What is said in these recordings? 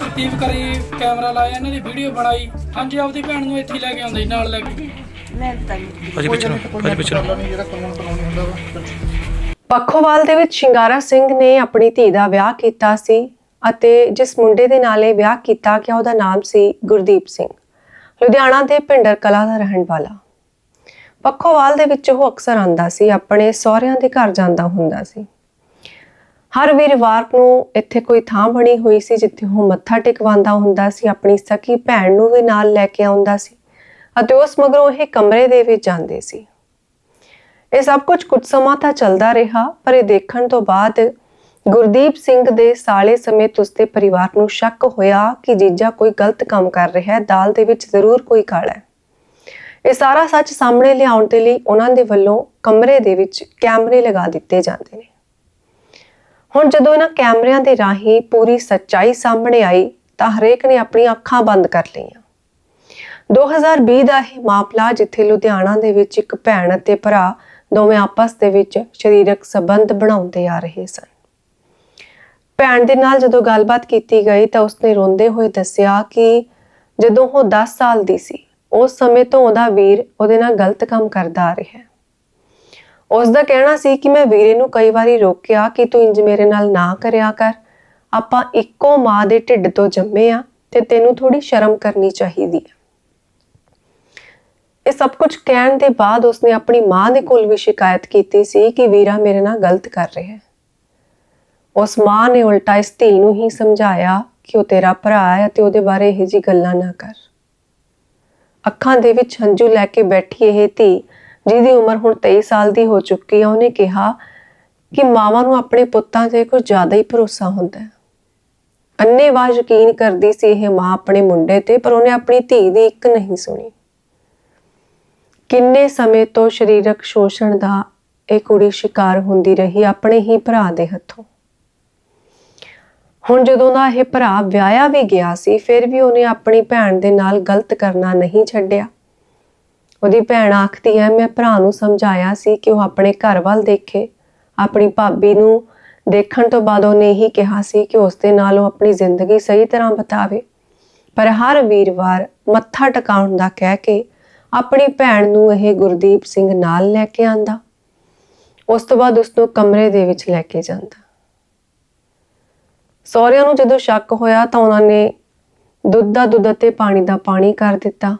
ਤਰਤੀਬ ਕਰੀ ਕੈਮਰਾ ਲਾਇਆ ਇਹਨਾਂ ਦੀ ਵੀਡੀਓ ਬਣਾਈ। ਹਾਂਜੀ ਆਪਦੀ ਭੈਣ ਨੂੰ ਇੱਥੇ ਹੀ ਲੈ ਕੇ ਆਉਂਦੇ ਸੀ, ਨਾਲ ਲੈ ਕੇ। ਭਾਜੀ ਪਿੱਛੇ ਨੂੰ ਭਾਜੀ ਪਿੱਛੇ। ਨੂੰ ਜਿਹੜਾ ਕਾਨੂੰਨ ਕਾਨੂੰਨੀ ਹੁੰਦਾ ਵਾ ਪੱਖੋਵਾਲ ਦੇ ਵਿੱਚ ਸ਼ਿੰਗਾਰਾ ਸਿੰਘ ਨੇ ਆਪਣੀ ਧੀ ਦਾ ਵਿਆਹ ਕੀਤਾ ਸੀ ਅਤੇ ਜਿਸ ਮੁੰਡੇ ਦੇ ਨਾਲ ਇਹ ਵਿਆਹ ਕੀਤਾ ਗਿਆ ਉਹਦਾ ਨਾਮ ਸੀ ਗੁਰਦੀਪ ਸਿੰਘ। ਲੁਧਿਆਣਾ ਦੇ ਪਿੰਡਰ ਕਲਾ ਦਾ ਰਹਿਣ ਵਾਲਾ। ਪੱਖੋਵਾਲ ਦੇ ਵਿੱਚ ਉਹ ਅਕਸਰ ਆਂਦਾ ਸੀ ਆਪਣੇ ਸਹੁਰਿਆਂ ਦੇ ਘਰ ਜਾਂਦਾ ਹੁੰਦਾ ਸੀ। ਹਰ ਵੀਰਵਾਰ ਨੂੰ ਇੱਥੇ ਕੋਈ ਥਾਂ ਬਣੀ ਹੋਈ ਸੀ ਜਿੱਥੇ ਉਹ ਮੱਥਾ ਟੇਕਵਾਉਂਦਾ ਹੁੰਦਾ ਸੀ, ਆਪਣੀ ਸਕੀ ਭੈਣ ਨੂੰ ਵੀ ਨਾਲ ਲੈ ਕੇ ਆਉਂਦਾ ਸੀ ਅਤੇ ਉਸ ਮਗਰੋਂ ਇਹ ਕਮਰੇ ਦੇ ਵਿੱਚ ਜਾਂਦੇ ਸੀ। ਇਹ ਸਭ ਕੁਝ ਕੁਝ ਸਮਾਂ ਤਾਂ ਚੱਲਦਾ ਰਿਹਾ, ਪਰ ਇਹ ਦੇਖਣ ਤੋਂ ਬਾਅਦ ਗੁਰਦੀਪ ਸਿੰਘ ਦੇ ਸਾਲੇ ਸਮੇਤ ਉਸਦੇ ਪਰਿਵਾਰ ਨੂੰ ਸ਼ੱਕ ਹੋਇਆ ਕਿ ਜੀਜਾ ਕੋਈ ਗਲਤ ਕੰਮ ਕਰ ਰਿਹਾ ਹੈ, ਦਾਲ ਦੇ ਵਿੱਚ ਜ਼ਰੂਰ ਕੋਈ ਕਾਲਾ ਹੈ। ਇਹ ਸਾਰਾ ਸੱਚ ਸਾਹਮਣੇ ਲਿਆਉਣ ਦੇ ਲਈ ਉਹਨਾਂ ਦੇ ਵੱਲੋਂ ਕਮਰੇ ਦੇ ਵਿੱਚ ਕੈਮਰੇ ਲਗਾ ਦਿੱਤੇ ਜਾਂਦੇ ਨੇ। ਹੁਣ ਜਦੋਂ ਇਹਨਾਂ ਕੈਮਰਿਆਂ ਦੇ ਰਾਹੀਂ ਪੂਰੀ ਸੱਚਾਈ ਸਾਹਮਣੇ ਆਈ, ਤਾਂ ਹਰੇਕ ਨੇ ਆਪਣੀਆਂ ਅੱਖਾਂ ਬੰਦ ਕਰ ਲਈਆਂ। 2020 ਦਾ ਇਹ ਮਾਮਲਾ ਜਿੱਥੇ ਲੁਧਿਆਣਾ ਦੇ ਵਿੱਚ ਇੱਕ ਭੈਣ ਅਤੇ ਭਰਾ ਦੋਵੇਂ ਆਪਸ ਦੇ ਵਿੱਚ ਸਰੀਰਕ ਸੰਬੰਧ ਬਣਾਉਂਦੇ ਆ ਰਹੇ ਸਨ। ਭੈਣ ਦੇ ਨਾਲ ਜਦੋਂ ਗੱਲਬਾਤ ਕੀਤੀ ਗਈ, ਤਾਂ ਉਸਨੇ ਰੋਂਦੇ ਹੋਏ ਦੱਸਿਆ ਕਿ ਜਦੋਂ ਉਹ 10 ਸਾਲ ਦੀ ਸੀ, ਉਸ ਸਮੇਂ ਤੋਂ ਉਹਦਾ ਵੀਰ ਉਹਦੇ ਨਾਲ ਗਲਤ ਕੰਮ ਕਰਦਾ ਆ ਰਿਹਾ ਹੈ। ਉਸ ਦਾ ਕਹਿਣਾ ਸੀ ਕਿ ਮੈਂ ਵੀਰੇ ਨੂੰ ਕਈ ਵਾਰੀ ਰੋਕਿਆ ਕਿ ਤੂੰ ਇੰਜ ਮੇਰੇ ਨਾਲ ਨਾ ਕਰਿਆ ਕਰ। ਆਪਾਂ ਇੱਕੋ ਮਾਂ ਦੇ ਢਿੱਡ ਤੋਂ ਜੰਮੇ ਆ ਤੇ ਤੈਨੂੰ ਥੋੜੀ ਸ਼ਰਮ ਕਰਨੀ ਚਾਹੀਦੀ ਹੈ ਇਹ ਸਭ ਕੁਝ ਕਹਿਣ ਦੇ ਬਾਅਦ ਉਸਨੇ ਆਪਣੀ ਮਾਂ ਦੇ ਕੋਲ ਵੀ ਸ਼ਿਕਾਇਤ ਕੀਤੀ ਸੀ ਕਿ ਵੀਰਾ ਮੇਰੇ ਨਾਲ ਗਲਤ ਕਰ ਰਿਹਾ ਹੈ। ਉਸ ਮਾਂ ਨੇ ਉਲਟਾ ਇਸ ਧੀ ਨੂੰ ਹੀ ਸਮਝਾਇਆ ਕਿ ਉਹ ਤੇਰਾ ਭਰਾ ਹੈ ਤੇ ਉਹਦੇ ਬਾਰੇ ਇਹੋ ਜਿਹੀ ਗੱਲਾਂ ਨਾ ਕਰ। ਅੱਖਾਂ ਦੇ ਵਿੱਚ ਹੰਝੂ ਲੈ ਕੇ ਬੈਠੀ ਇਹ ਧੀ ਜਿਹਦੀ ਉਮਰ ਹੁਣ 23 ਸਾਲ ਦੀ ਹੋ ਚੁੱਕੀ ਹੈ ਉਹਨੇ ਕਿਹਾ ਕਿ ਮਾਵਾਂ ਨੂੰ ਆਪਣੇ ਪੁੱਤਾਂ ਤੇ ਕੁਝ ਜ਼ਿਆਦਾ ਹੀ ਭਰੋਸਾ ਹੁੰਦਾ ਹੈ। ਅੰਨੇਵਾਹ ਯਕੀਨ ਕਰਦੀ ਸੀ ਇਹ ਮਾਂ ਆਪਣੇ ਮੁੰਡੇ ਤੇ, ਪਰ ਉਹਨੇ ਆਪਣੀ ਧੀ ਦੀ ਇੱਕ ਨਹੀਂ ਸੁਣੀ। ਕਿੰਨੇ ਸਮੇਂ ਤੋਂ ਸਰੀਰਕ ਸ਼ੋਸ਼ਣ ਦਾ ਇਹ ਕੁੜੀ ਸ਼ਿਕਾਰ ਹੁੰਦੀ ਰਹੀ ਆਪਣੇ ਹੀ ਭਰਾ ਦੇ ਹੱਥੋਂ। ਹੁਣ ਜਦੋਂ ਦਾ ਇਹ ਭਰਾ ਵਿਆਹਿਆ ਵੀ ਗਿਆ ਸੀ, ਫਿਰ ਵੀ ਉਹਨੇ ਆਪਣੀ ਭੈਣ ਦੇ ਨਾਲ ਗਲਤ ਕਰਨਾ ਨਹੀਂ ਛੱਡਿਆ। ਉਹਦੀ ਭੈਣ ਆਖਦੀ ਹੈ, ਮੈਂ ਭਰਾ ਨੂੰ ਸਮਝਾਇਆ ਸੀ ਕਿ ਉਹ ਆਪਣੇ ਘਰ ਵੱਲ ਦੇਖੇ। ਆਪਣੀ ਭਾਬੀ ਨੂੰ ਦੇਖਣ ਤੋਂ ਬਾਅਦ ਉਹਨੇ ਇਹੀ ਕਿਹਾ ਸੀ ਕਿ ਉਸ ਦੇ ਨਾਲ ਉਹ ਆਪਣੀ ਜ਼ਿੰਦਗੀ ਸਹੀ ਤਰ੍ਹਾਂ ਬਿਤਾਵੇ। ਪਰ ਹਰ ਵੀਰਵਾਰ ਮੱਥਾ ਟਿਕਾਉਣ ਦਾ ਕਹਿ ਕੇ ਆਪਣੀ ਭੈਣ ਨੂੰ ਇਹ ਗੁਰਦੀਪ ਸਿੰਘ ਨਾਲ ਲੈ ਕੇ ਆਂਦਾ। ਉਸ ਤੋਂ ਬਾਅਦ ਉਸ ਨੂੰ ਕਮਰੇ ਦੇ ਵਿੱਚ ਲੈ ਕੇ ਜਾਂਦਾ। ਸਹੁਰਿਆਂ ਨੂੰ ਜਦੋਂ ਸ਼ੱਕ ਹੋਇਆ ਤਾਂ ਉਹਨਾਂ ਨੇ ਦੁੱਧ ਦਾ ਦੁੱਧ ਅਤੇ ਪਾਣੀ ਦਾ ਪਾਣੀ ਕਰ ਦਿੱਤਾ।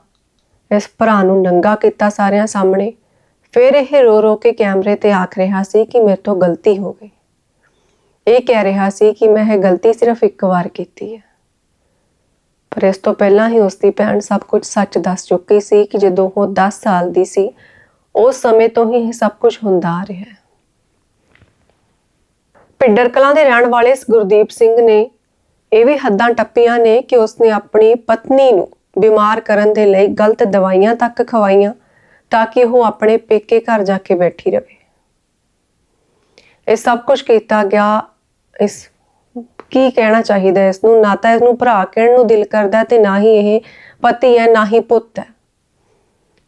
ਇਸ ਭਰਾ ਨੂੰ ਨੰਗਾ ਕੀਤਾ ਸਾਰਿਆਂ ਸਾਹਮਣੇ, ਫਿਰ ਇਹ ਰੋ ਰੋ ਕੇ ਕੈਮਰੇ ਤੇ ਆਖ ਰਿਹਾ ਸੀ ਕਿ ਮੇਰੇ ਤੋਂ ਗਲਤੀ ਹੋ ਗਈ। ਇਹ ਕਹਿ ਰਿਹਾ ਸੀ ਕਿ ਮੈਂ ਇਹ ਗਲਤੀ ਸਿਰਫ ਇੱਕ ਵਾਰ ਕੀਤੀ ਹੈ। ਪਰ ਇਸ ਤੋਂ ਪਹਿਲਾਂ ਹੀ ਉਸ ਦੀ ਭੈਣ ਸਭ ਕੁਝ ਸੱਚ ਦੱਸ ਚੁੱਕੀ ਸੀ ਕਿ ਜਦੋਂ ਉਹ 10 ਸਾਲ ਦੀ ਸੀ, ਉਸ ਸਮੇਂ ਤੋਂ ਹੀ ਇਹ ਸਭ ਕੁਝ ਹੁੰਦਾ ਆ ਰਿਹਾ ਹੈ। ਪਿੰਡਰ ਕਲਾਂ ਦੇ ਰਹਿਣ ਵਾਲੇ ਗੁਰਦੀਪ ਸਿੰਘ ਨੇ ਇਹ ਵੀ ਹੱਦਾਂ ਟੱਪੀਆਂ ਨੇ ਕਿ ਉਸਨੇ ਆਪਣੀ ਪਤਨੀ ਨੂੰ ਬਿਮਾਰ ਕਰਨ ਦੇ ਲਈ ਗਲਤ ਦਵਾਈਆਂ ਤੱਕ ਖਵਾਈਆਂ ਤਾਂ ਕਿ ਉਹ ਆਪਣੇ ਪੇਕੇ ਘਰ ਜਾ ਕੇ ਬੈਠੀ ਰਹੇ ਇਹ ਸਭ ਕੁਝ ਕੀਤਾ ਗਿਆ। ਇਸ ਕੀ ਕਹਿਣਾ ਚਾਹੀਦਾ ਹੈ? ਇਸ ਨੂੰ ਨਾ ਤਾਂ ਇਸ ਨੂੰ ਭਰਾ ਕਹਿਣ ਨੂੰ ਦਿਲ ਕਰਦਾ ਤੇ ਨਾ ਹੀ ਇਹ ਪਤੀ ਹੈ, ਨਾ ਹੀ ਪੁੱਤ ਹੈ।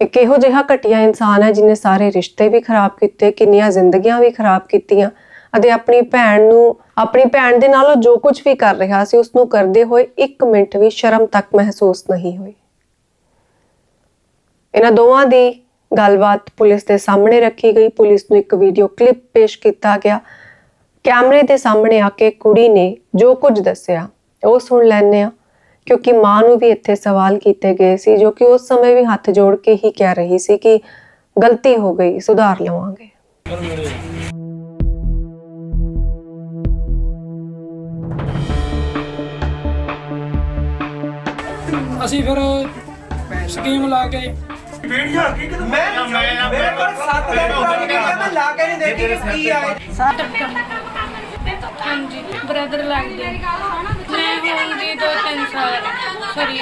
ਇੱਕ ਇਹੋ ਜਿਹਾ ਘਟੀਆ ਇਨਸਾਨ ਹੈ ਜਿਹਨੇ ਸਾਰੇ ਰਿਸ਼ਤੇ ਵੀ ਖਰਾਬ ਕੀਤੇ, ਕਿੰਨੀਆਂ ਜ਼ਿੰਦਗੀਆਂ ਵੀ ਖਰਾਬ ਕੀਤੀਆਂ ਅਤੇ ਆਪਣੀ ਭੈਣ ਨੂੰ ਆਪਣੀ ਭੈਣ ਦੇ ਨਾਲ ਉਹ ਜੋ ਕੁਝ ਵੀ ਕਰ ਰਿਹਾ ਸੀ ਉਸ ਨੂੰ ਕਰਦੇ ਹੋਏ 1 ਮਿੰਟ ਵੀ ਸ਼ਰਮ ਤੱਕ ਮਹਿਸੂਸ ਨਹੀਂ ਹੋਈ। ਇਹਨਾਂ ਦੋਵਾਂ ਦੀ ਗੱਲਬਾਤ ਪੁਲਿਸ ਦੇ ਸਾਹਮਣੇ ਰੱਖੀ ਗਈ। ਪੁਲਿਸ ਨੂੰ ਇੱਕ ਵੀਡੀਓ ਕਲਿੱਪ ਪੇਸ਼ ਕੀਤਾ ਗਿਆ। ਕੈਮਰੇ ਦੇ ਸਾਹਮਣੇ ਆ ਕੇ ਕੁੜੀ ਨੇ ਜੋ ਕੁਝ ਦੱਸਿਆ, ਉਹ ਸੁਣ ਲੈਂਦੇ ਆ ਕਿਉਂਕਿ ਮਾਂ ਨੂੰ ਵੀ ਇੱਥੇ ਸਵਾਲ ਕੀਤੇ ਗਏ ਸੀ, ਜੋ ਕਿ ਉਸ ਸਮੇਂ ਵੀ ਹੱਥ ਜੋੜ ਕੇ ਹੀ ਕਹਿ ਰਹੀ ਸੀ ਕਿ ਗਲਤੀ ਹੋ ਗਈ, ਸੁਧਾਰ ਲਵਾਂਗੇ। ਅਸੀਂ ਫਿਰ ਸਕੀਮ ਲਾ ਕੇ ਮੈਂ ਮੇਰੇ ਕੋਲ 7 ਦਿਨ ਪੁਰਾਣੀ ਵੀਡੀਓ ਮੈਂ ਲਾ ਕੇ ਨਹੀਂ ਦੇਖੀ ਕਿ ਕੀ ਆਏ ਹਾਂਜੀ ਬ੍ਰਦਰ ਲੱਗਦੇ ਮੈਂ ਹੋਊਂਗੀ ਦੋ ਤਿੰਨ ਸਾਲ ਸੌਰੀ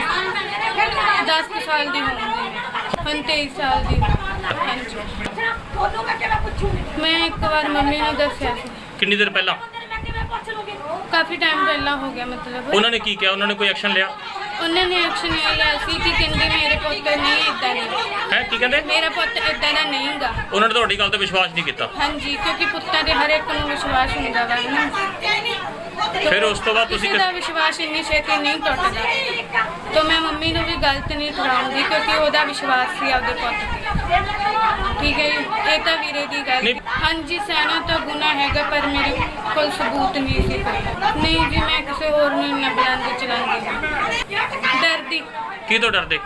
10 ਕੁ ਸਾਲ ਦੀ ਹੋਊਂਗੀ। ਹੁਣ 23 ਸਾਲ ਦੀ। ਹਾਂਜੀ। ਮੈਂ ਇੱਕ ਵਾਰ ਮੰਮੀ ਨੂੰ ਦੱਸਿਆ ਸੀ। ਕਿੰਨੀ ਦੇਰ ਪਹਿਲਾਂ? ਕਾਫੀ ਟਾਈਮ ਪਹਿਲਾਂ ਹੋ ਗਿਆ ਮਤਲਬ। ਉਹਨਾਂ ਨੇ ਕੀ ਕਿਹਾ? ਉਹਨਾਂ ਨੇ ਕੋਈ ਐਕਸ਼ਨ ਲਿਆ? ਉਹਨਾਂ ਨੇ ਐਕਸ਼ਨ ਇਹ ਲਿਆ ਸੀ ਕਿ ਕਹਿੰਦੇ ਮੇਰੇ ਪੁੱਤ ਨਹੀਂ ਇਦਾਂ ਨਹੀਂ ਹੈ ਕੀ ਕਹਿੰਦੇ? ਮੇਰਾ ਪੁੱਤ ਇਦਾਂ ਦਾ ਨਹੀਂਗਾ ਉਹਨਾਂ ਨੇ ਤੁਹਾਡੀ ਗੱਲ ਤੇ ਵਿਸ਼ਵਾਸ ਨਹੀਂ ਕੀਤਾ। ਹਾਂਜੀ ਕਿਉਂਕਿ ਪੁੱਤਾਂ ਦੇ ਹਰ ਇੱਕ ਨੂੰ ਵਿਸ਼ਵਾਸ ਹੁੰਦਾ ਵਾ ਨਾ। ਫਿਰ ਉਸ ਤੋਂ ਬਾਅਦ ਤੁਸੀਂ ਕਿਸੇ ਦਾ ਵਿਸ਼ਵਾਸ ਇੰਨੀ ਛੇਤੀ ਨਹੀਂ ਟੁੱਟਦਾ। ਤਾਂ ਮੈਂ ਮੰਮੀ ਨੂੰ ਵੀ ਗਲਤ ਨਹੀਂ ਠਹਿਰਾਉਂਦੀ ਕਿਉਂਕਿ ਉਹਦਾ ਵਿਸ਼ਵਾਸ ਸੀ ਆਪਦੇ ਪੁੱਤ ਤੇ। ਠੀਕ ਹੈ ਜੀ? ਇਹ ਤਾਂ ਵੀਰੇ ਦੀ ਗੱਲ। ਨਹੀਂ। ਹਾਂਜੀ ਸਹਿਣਾ ਤਾਂ ਗੁਨਾਹ ਹੈਗਾ ਪਰ ਮੇਰੇ ਕੋਲ ਸਬੂਤ ਨਹੀਂ ਸੀ। ਕੋਈ ਨਹੀਂ ਜੀ ਮੈਂ ਕਿਸੇ ਹੋਰ ਨੂੰ ਇੰਨਾ ਬੁਲੰਦ ਚਲਾਉਂਦੀ। ਡਰਦੀ। ਕੀ ਤੋਂ ਡਰਦੇ?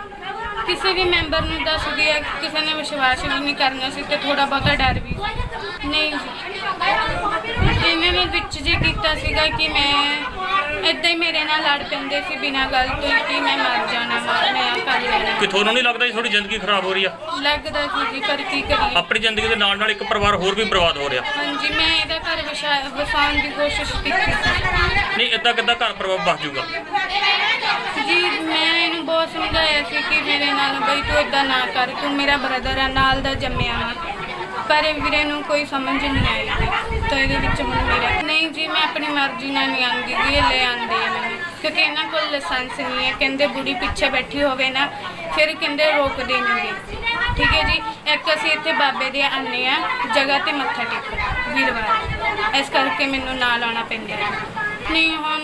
ਕਿਸੇ ਵੀ ਮੈਂਬਰ ਨੂੰ ਦੱਸਦੀ ਹੈ ਕਿਸੇ ਨੇ ਵਿਸ਼ਵਾਸ ਵੀ ਨਹੀਂ ਕਰਨਾ ਸੀ ਤੇ ਥੋੜਾ ਬਹੁਤਾ ਡਰ ਵੀ। ਨਹੀਂ ਜੀ। ਇਹਨਾਂ ਨੇ ਵਿੱਚ ਜੇ ਕੀਤਾ ਸੀਗਾ ਕਿ ਮੈਂ ਏਦਾਂ ਹੀ ਮੇਰੇ ਨਾਲ ਲੜ ਪੈਂਦੇ ਸੀ ਬਿਨਾਂ ਗੱਲ ਤੋਂ ਹੀ ਕਿ ਮੈਂ ਮਰ ਜਾਣਾ ਵਾ, ਮੈਂ ਆਹ ਕਰ ਲੈਣਾ। ਕਿ ਤੁਹਾਨੂੰ ਨਹੀਂ ਲੱਗਦਾ ਜੀ ਤੁਹਾਡੀ ਜ਼ਿੰਦਗੀ ਖਰਾਬ ਹੋ ਰਹੀ ਆ? ਲੱਗਦਾ ਸੀ ਜੀ ਪਰ ਕੀ ਕਰੀਏ? ਆਪਣੀ ਜ਼ਿੰਦਗੀ ਦੇ ਨਾਲ ਨਾਲ ਇੱਕ ਪਰਿਵਾਰ ਹੋਰ ਵੀ ਬਰਬਾਦ ਹੋ ਰਿਹਾ। ਹਾਂਜੀ ਮੈਂ ਇਹਦਾ ਘਰ ਵਸਾ- ਵਸਾਉਣ ਦੀ ਕੋਸ਼ਿਸ਼ ਕੀਤੀ ਸੀ। ਨਹੀਂ ਇਦਾਂ ਕਿੱਦਾਂ ਘਰ ਪਰਿਵਾਰ ਬਸ ਜਾਊਗਾ? ਜੀ, ਮੈਂ ਇਹਨੂੰ ਬਹੁਤ ਸਮਝਾਇਆ ਸੀ ਕਿ ਮੇਰੇ ਨਾਲ ਬਈ ਤੂੰ ਇਦਾਂ ਨਾ ਕਰ, ਤੂੰ ਮੇਰਾ ਬ੍ਰਦਰ ਆ, ਨਾਲ ਦਾ ਜੰਮਿਆ ਵਾ। ਪਰ ਇਹ ਵੀਰੇ ਨੂੰ ਕੋਈ ਸਮਝ ਨਹੀਂ ਆਈ ਤਾਂ ਇਹਦੇ ਵਿੱਚ ਹੁਣ ਮੇਰਾ ਨਹੀਂ ਜੀ, ਮੈਂ ਆਪਣੀ ਮਰਜ਼ੀ ਨਾਲ ਨਹੀਂ ਆਂਦੀ ਜੀ, ਇਹ ਲੈ ਆਂਦੇ ਆ ਮੈਨੂੰ। ਕਿਉਂਕਿ ਇਹਨਾਂ ਕੋਲ ਲਾਇਸੈਂਸ ਨਹੀਂ ਹੈ, ਕਹਿੰਦੇ ਬੁੜੀ ਪਿੱਛੇ ਬੈਠੀ ਹੋਵੇ ਨਾ, ਫਿਰ ਕਹਿੰਦੇ ਰੋਕਦੇ ਨਹੀਂਗੇ ਠੀਕ ਹੈ ਜੀ? ਇੱਕ ਅਸੀਂ ਇੱਥੇ ਬਾਬੇ ਦੇ ਆਨੇ ਆ, ਜਗ੍ਹਾ ਤੇ ਮੱਥਾ ਟੇਕਣ, ਵੀਰਵਾਰ। ਇਸ ਕਰਕੇ ਮੈਨੂੰ ਨਾਲ ਆਉਣਾ ਪੈਂਦਾ ਨਹੀਂ, ਹੁਣ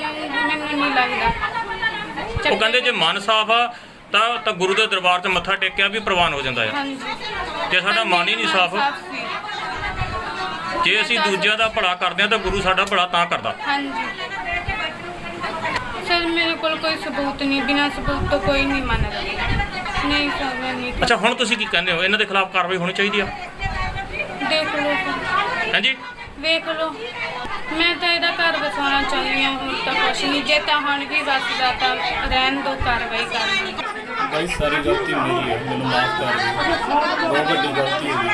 ਮੈਨੂੰ ਨਹੀਂ ਲੱਗਦਾ। ਉਹ ਕਹਿੰਦੇ ਜੇ ਮਨ ਸਾਫ਼ ਆ ਤਾਂ ਤਾਂ ਗੁਰੂ ਦੇ ਦਰਬਾਰ 'ਚ ਮੱਥਾ ਟੇਕਿਆ ਵੀ ਪ੍ਰਵਾਨ ਹੋ ਜਾਂਦਾ ਆ। ਹਾਂਜੀ। ਜੇ ਸਾਡਾ ਮਨ ਹੀ ਨਹੀਂ ਸਾਫ਼ ਸੀ। ਜੇ ਅਸੀਂ ਦੂਜਿਆਂ ਦਾ ਭਲਾ ਕਰਦੇ ਆ ਤਾਂ ਗੁਰੂ ਸਾਡਾ ਭਲਾ ਤਾਂ ਕਰਦਾ। ਹਾਂਜੀ। ਸਰ ਮੇਰੇ ਕੋਲ ਕੋਈ ਸਬੂਤ ਨਹੀਂ ਬਿਨਾਂ ਸਬੂਤ ਤੋਂ ਕੋਈ ਨਹੀਂ ਮੰਨਦਾ। ਨਹੀਂ ਸਰ ਮੈਂ ਨਹੀਂ ਅੱਛਾ ਹੁਣ ਤੁਸੀਂ ਕੀ ਕਹਿੰਦੇ ਹੋ? ਇਹਨਾਂ ਦੇ ਖਿਲਾਫ ਕਾਰਵਾਈ ਹੋਣੀ ਚਾਹੀਦੀ ਆ। ਦੇਖ ਲਓ ਸਰ। ਹਾਂਜੀ। ਵੇਖ ਲਓ। ਮੈਂ ਤਾਂ ਇਹਦਾ ਘਰ ਵਸਾਉਣਾ ਚਾਹੁੰਦੀ ਹਾਂ, ਹੁਣ ਤਾਂ ਕੁਛ ਨਹੀਂ। ਜੇ ਤਾਂ ਹੁਣ ਵੀ ਵਸਦਾ ਤਾਂ ਰਹਿਣ ਦੋ, ਕਾਰਵਾਈ ਕਰਨੀ ਭਾਈ ਸਾਰੀ ਗਲਤੀ ਮੇਰੀ ਹੈ ਮੈਨੂੰ ਮਾਫ ਕਰ ਦਿਓ। ਬਹੁਤ ਵੱਡੀ ਗਲਤੀ ਹੋ ਗਈ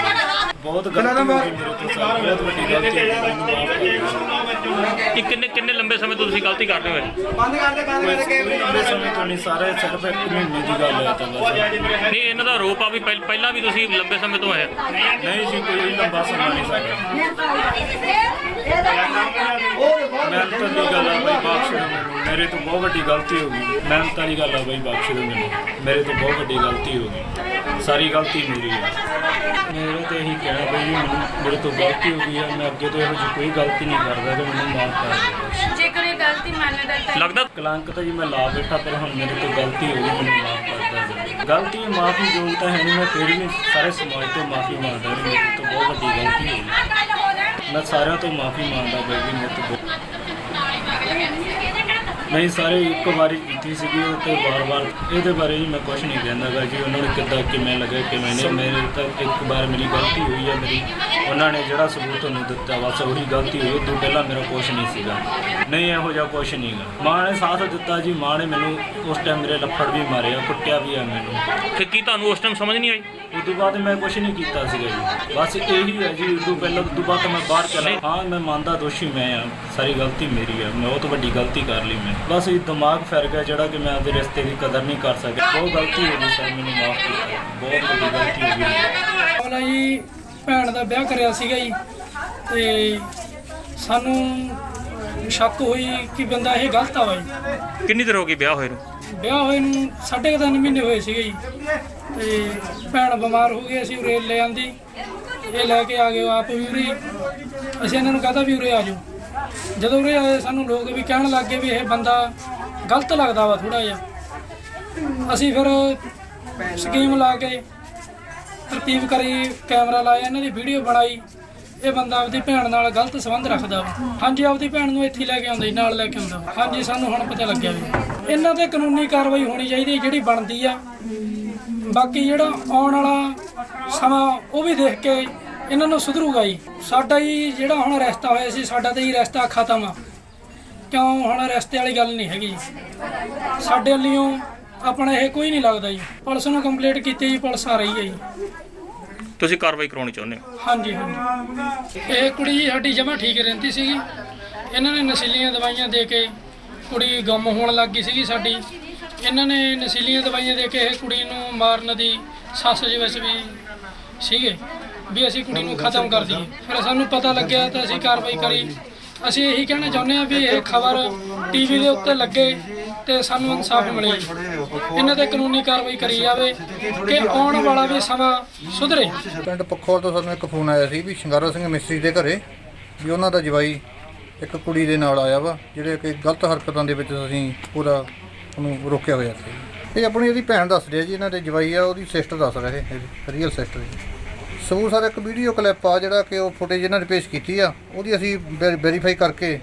ਬਹੁਤ ਗਲਤੀ ਹੋ ਗਈ ਮੇਰੇ ਤੋਂ ਸਾਰੀ। ਬਹੁਤ ਵੱਡੀ ਗਲਤੀ ਹੋ ਗਈ ਮੈਨੂੰ ਮਾਫ ਕਰ ਦਿਓ। ਕਿ ਕਿੰਨੇ ਕਿੰਨੇ ਲੰਬੇ ਸਮੇਂ ਤੋਂ ਤੁਸੀਂ ਗਲਤੀ ਕਰ ਰਹੇ ਹੋ ਲੰਬੇ ਸਮੇਂ ਤੋਂ ਨਹੀਂ ਸਾਰੇ ਸਿਰਫ ਇੱਕ ਮਹੀਨੇ ਦੀ ਗੱਲ ਹੈ ਤਾਂ ਬਸ ਨਹੀਂ ਇਹਨਾਂ ਦਾ ਆਰੋਪ ਆ ਵੀ ਪਹਿ- ਪਹਿਲਾਂ ਵੀ ਤੁਸੀਂ ਲੰਬੇ ਸਮੇਂ ਤੋਂ ਆਏ ਨਹੀਂ ਜੀ ਕੋਈ ਲੰਬਾ ਸਮਾਂ ਨਹੀਂ ਸਾਡਾ ਮਿਹਨਤ ਦੀ ਗੱਲ ਆ ਬਾਈ ਬਖਸ਼ ਦਿਓ ਮੈਨੂੰ। ਮੇਰੇ ਤੋਂ ਬਹੁਤ ਵੱਡੀ ਗਲਤੀ ਹੋ ਗਈ। ਮਿਹਨਤ ਵਾਲੀ ਗੱਲ ਆ ਬਾਈ ਬਖਸ਼ ਦਿਓ ਮੈਨੂੰ। ਮੇਰੇ ਤੋਂ ਬਹੁਤ ਵੱਡੀ ਗਲਤੀ ਹੋ ਗਈ। ਸਾਰੀ ਗਲਤੀ ਮੇਰੀ ਹੈ। ਮੇਰੇ ਤੇ ਇਹੀ ਕਹਿਣਾ ਬਈ ਮੈਨੂੰ ਮੇਰੇ ਤੋਂ ਗਲਤੀ ਹੋ ਗਈ ਹੈ ਮੈਂ ਅੱਗੇ ਤੋਂ ਇਹੋ ਜਿਹੀ ਕੋਈ ਗਲਤੀ ਨਹੀਂ ਕਰਦਾ ਤੇ ਮੈਨੂੰ ਮਾਫ ਕਰ ਦਿਓ। ਜੇਕਰ ਇਹ ਗਲਤੀ ਮੰਨਦਾ ਤਾਂ ਲੱਗਦਾ ਕਲੰਕ ਤਾਂ ਜੀ ਮੈਂ ਲਾ ਬੈਠਾ ਪਰ ਹੁਣ ਮੇਰੇ ਤੋਂ ਗਲਤੀ ਹੋ ਗਈ ਮੈਨੂੰ ਮਾਫ ਕਰ ਦਿਓ। ਗਲਤੀ ਮਾਫੀ ਜੋਗ ਤਾਂ ਹੈ ਨਹੀਂ ਮੈਂ ਫਿਰ ਵੀ ਸਾਰੇ ਸਮਾਜ ਤੋਂ ਮਾਫੀ ਮੰਗਦਾ ਮੇਰੇ ਤੋਂ ਬਹੁਤ ਵੱਡੀ ਗਲਤੀ ਹੋ ਗਈ। ਮੈਂ ਸਾਰਿਆਂ ਤੋਂ ਮਾਫੀ ਮੰਗਦਾ ਬਈ ਮੇਰੇ ਤੋਂ ਨਹੀਂ ਸਾਰੇ ਇੱਕ ਵਾਰੀ ਕੀਤੀ ਸੀਗੀ ਉਹ ਤੇ ਵਾਰ-ਵਾਰ ਇਹਦੇ ਬਾਰੇ ਜੀ ਮੈਂ ਕੁਝ ਨਹੀਂ ਕਹਿੰਦਾਗਾ ਜੀ। ਉਹਨਾਂ ਨੂੰ ਕਿੱਦਾਂ ਕਿਵੇਂ ਲੱਗਾ ਕਿਵੇਂ ਨਹੀਂ। ਮੇਰੇ ਤਾਂ ਇੱਕ ਵਾਰ ਮੇਰੀ ਗਲਤੀ ਹੋਈ ਹੈ ਮੇਰੀ। ਉਹਨਾਂ ਨੇ ਜਿਹੜਾ ਸਬੂਤ ਤੁਹਾਨੂੰ ਦਿੱਤਾ ਬਸ ਉਹੀ ਗਲਤੀ ਹੋਈ। ਉਦੋਂ ਪਹਿਲਾਂ ਮੇਰਾ ਕੁਝ ਨਹੀਂ ਸੀਗਾ। ਨਹੀਂ ਇਹੋ ਜਿਹਾ ਕੁਝ ਨਹੀਂਗਾ ਮਾਂ ਨੇ ਸਾਥ ਦਿੱਤਾ ਜੀ। ਮਾਂ ਨੇ ਮੈਨੂੰ ਉਸ ਟਾਈਮ ਮੇਰੇ ਲੱਫੜ ਵੀ ਮਾਰਿਆ ਕੁੱਟਿਆ ਵੀ ਆ ਮੈਨੂੰ। ਕਿ ਕੀ ਤੁਹਾਨੂੰ ਉਸ ਟਾਈਮ ਸਮਝ ਨਹੀਂ ਆਈ? ਉਦੋਂ ਬਾਅਦ ਮੈਂ ਕੁਝ ਨਹੀਂ ਕੀਤਾ ਸੀਗਾ ਜੀ। ਬਸ ਇਹੀ ਹੈ ਜੀ। ਉਦੋਂ ਪਹਿਲਾਂ ਉਦੋਂ ਬਾਅਦ ਤਾਂ ਮੈਂ ਬਾਹਰ ਚਲਾ ਹਾਂ ਮੈਂ ਮੰਨਦਾ ਦੋਸ਼ੀ ਮੈਂ ਆ। ਸਾਰੀ ਗਲਤੀ ਮੇਰੀ ਹੈ ਮੈਂ ਬਹੁਤ ਵੱਡੀ ਗਲਤੀ ਕਰ ਲਈ ਮੈਂ। ਬਸ ਇਹ ਦਿਮਾਗ ਫਿਰ ਗਿਆ ਜਿਹੜਾ ਕਿ ਮੈਂ ਆਪਦੇ ਰਿਸ਼ਤੇ ਦੀ ਕਦਰ ਨਹੀਂ ਕਰ ਸਕਿਆ। ਬਹੁਤ ਗਲਤੀ ਹੋ ਗਈ ਸਰ ਮੈਨੂੰ ਮਾਫ ਕੀਤਾ ਬਹੁਤ ਵੱਡੀ ਗਲਤੀ ਹੋ ਗਈ ਮਾਮਲਾ ਜੀ ਭੈਣ ਦਾ ਵਿਆਹ ਕਰਿਆ ਸੀਗਾ ਜੀ ਤੇ ਸਾਨੂੰ ਸ਼ੱਕ ਹੋਈ ਕਿ ਬੰਦਾ ਇਹ ਗਲਤ ਆ ਵਾ ਜੀ। ਕਿੰਨੀ ਦੇਰ ਹੋ ਗਈ ਵਿਆਹ ਹੋਏ ਨੂੰ? ਵਿਆਹ ਹੋਏ ਨੂੰ ਸਾਢੇ ਕੁ ਤਿੰਨ ਮਹੀਨੇ ਹੋਏ ਸੀਗੇ ਜੀ। ਤੇ ਭੈਣ ਬਿਮਾਰ ਹੋ ਗਈ ਅਸੀਂ ਉਰੇ ਲੈ ਆਂਦੀ। ਇਹ ਲੈ ਕੇ ਆ ਗਏ ਆਪ ਵੀ ਉਰੇ। ਹੀ। ਅਸੀਂ ਇਹਨਾਂ ਨੂੰ ਕਹਤਾ ਵੀ ਉਰੇ ਆ ਜਾਓ। ਜਦੋਂ ਉਰੇ ਆਏ, ਸਾਨੂੰ ਲੋਕ ਵੀ ਕਹਿਣ ਲੱਗ ਗਏ ਵੀ ਇਹ ਬੰਦਾ ਗਲਤ ਲੱਗਦਾ ਵਾ ਥੋੜਾ ਜਿਹਾ। ਅਸੀਂ ਫਿਰ ਸਕੀਮ ਲਾ ਕੇ ਤਰਤੀਬ ਕਰੀ, ਕੈਮਰਾ ਲਾਇਆ, ਇਹਨਾਂ ਦੀ ਵੀਡੀਓ ਬਣਾਈ। ਇਹ ਬੰਦਾ ਆਪਦੀ ਭੈਣ ਨਾਲ ਗਲਤ ਸੰਬੰਧ ਰੱਖਦਾ ਵਾ। ਹਾਂਜੀ, ਆਪਦੀ ਭੈਣ ਨੂੰ ਇੱਥੇ ਲੈ ਕੇ ਆਉਂਦਾ ਜੀ, ਨਾਲ ਲੈ ਕੇ ਆਉਂਦਾ ਹਾਂਜੀ, ਸਾਨੂੰ ਹੁਣ ਪਤਾ ਲੱਗਿਆ ਵੀ ਇਹਨਾਂ ਤੇ ਕਾਨੂੰਨੀ ਕਾਰਵਾਈ ਹੋਣੀ ਚਾਹੀਦੀ ਹੈ, ਜਿਹੜੀ ਬਣਦੀ ਆ। ਬਾਕੀ ਜਿਹੜਾ ਆਉਣ ਵਾਲਾ ਸਮਾਂ, ਉਹ ਵੀ ਦੇਖ ਕੇ ਇਹਨਾਂ ਨੂੰ ਸੁਧਰੂਗਾ ਜੀ। ਸਾਡਾ ਹੀ ਜਿਹੜਾ ਹੁਣ ਰਸਤਾ ਹੋਇਆ ਸੀ ਸਾਡਾ ਤੇ ਹੀ ਰਸਤਾ ਖਤਮ ਆ। ਕਿਉਂ ਹੁਣ ਰਸਤੇ ਵਾਲੀ ਗੱਲ ਨਹੀਂ ਹੈਗੀ? ਜੀ ਸਾਡੇ ਵੱਲੋਂ ਆਪਣਾ ਇਹ ਕੋਈ ਨਹੀਂ ਲੱਗਦਾ ਜੀ। ਪੁਲਿਸ ਨੂੰ ਕੰਪਲੀਟ ਕੀਤੀ ਜੀ ਪੁਲਿਸ ਆ ਰਹੀ ਹੈ ਜੀ। ਤੁਸੀਂ ਕਾਰਵਾਈ ਕਰਾਉਣੀ ਚਾਹੁੰਦੇ ਹੋ? ਹਾਂਜੀ ਹਾਂਜੀ। ਇਹ ਕੁੜੀ ਸਾਡੀ ਜਮਾ ਠੀਕ ਰਹਿੰਦੀ ਸੀਗੀ। ਇਹਨਾਂ ਨੇ ਨਸ਼ੀਲੀਆਂ ਦਵਾਈਆਂ ਦੇ ਕੇ ਕੁੜੀ ਗੁੰਮ ਹੋਣ ਲੱਗ ਗਈ ਸੀਗੀ ਸਾਡੀ। ਇਹਨਾਂ ਨੇ ਨਸ਼ੀਲੀਆਂ ਦਵਾਈਆਂ ਦੇ ਕੇ ਇਹ ਕੁੜੀ ਨੂੰ ਮਾਰਨ ਦੀ ਸੱਸ ਵਿੱਚ ਵੀ ਸੀਗੇ। ਵੀ ਅਸੀਂ ਕੁੜੀ ਨੂੰ ਖਤਮ ਕਰ ਦਈਏ। ਫਿਰ ਸਾਨੂੰ ਪਤਾ ਲੱਗਿਆ ਤਾਂ ਅਸੀਂ ਕਾਰਵਾਈ ਕਰੀ। ਅਸੀਂ ਇਹੀ ਕਹਿਣਾ ਚਾਹੁੰਦੇ ਹਾਂ ਵੀ ਇਹ ਖਬਰ ਟੀਵੀ ਦੇ ਉੱਤੇ ਲੱਗੇ ਤੇ ਸਾਨੂੰ ਇਨਸਾਫ ਮਿਲੇ। ਇਹਨਾਂ ਤੇ ਕਾਨੂੰਨੀ ਕਾਰਵਾਈ ਕਰੀ ਜਾਵੇ ਕਿ ਆਉਣ ਵਾਲਾ ਵੀ ਸਮਾਂ ਸੁਧਰੇ। ਪਿੰਡ ਪੱਖੋਵਾਲ ਤੋਂ ਸਾਨੂੰ ਇੱਕ ਫੋਨ ਆਇਆ ਸੀ ਵੀ ਸ਼ਿੰਗਾਰਾ ਸਿੰਘ ਮਿਸਤਰੀ ਦੇ ਘਰੇ ਵੀ ਉਹਨਾਂ ਦਾ ਜਵਾਈ ਇੱਕ ਕੁੜੀ ਦੇ ਨਾਲ ਆਇਆ ਵਾ, ਜਿਹੜੇ ਕਿ ਗਲਤ ਹਰਕਤਾਂ ਦੇ ਵਿੱਚ ਅਸੀਂ ਪੂਰਾ ਉਹਨੂੰ ਰੋਕਿਆ ਹੋਇਆ ਸੀ। ਇਹ ਆਪਣੀ ਉਹਦੀ ਭੈਣ ਦੱਸ ਰਿਹਾ ਜੀ, ਇਹਨਾਂ ਦੇ ਜਵਾਈ ਆ, ਉਹਦੀ ਸਿਸਟਰ ਦੱਸ ਰਹੇ ਰੀਅਲ ਸਿਸਟਰ ਜੀ ਸਬੂਤ ਸਰ ਇੱਕ ਵੀਡੀਓ ਕਲਿੱਪ ਆ ਜਿਹੜਾ ਕਿ ਉਹ ਫੁਟੇਜ ਇਹਨਾਂ ਨੇ ਪੇਸ਼ ਕੀਤੀ ਆ, ਉਹਦੀ ਅਸੀਂ ਵੈਰੀਫਾਈ ਕਰਕੇ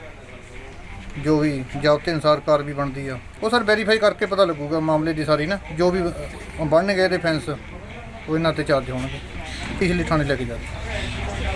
ਜੋ ਵੀ ਜਾਬਤੇ ਅਨੁਸਾਰ ਕਾਰਵਾਈ ਬਣਦੀ ਆ। ਉਹ ਸਰ ਵੈਰੀਫਾਈ ਕਰਕੇ ਪਤਾ ਲੱਗੂਗਾ ਮਾਮਲੇ ਦੀ ਸਾਰੀ ਨਾ, ਜੋ ਵੀ ਬਣਨਗੇ ਇਹਦੇ ਫੈਂਸ ਉਹ ਇਹਨਾਂ ਤੇ ਚਾਰਜ ਹੋਣਗੇ ਪਿਛਲੀ ਥਾਣੇ ਲੈ ਕੇ ਜਾ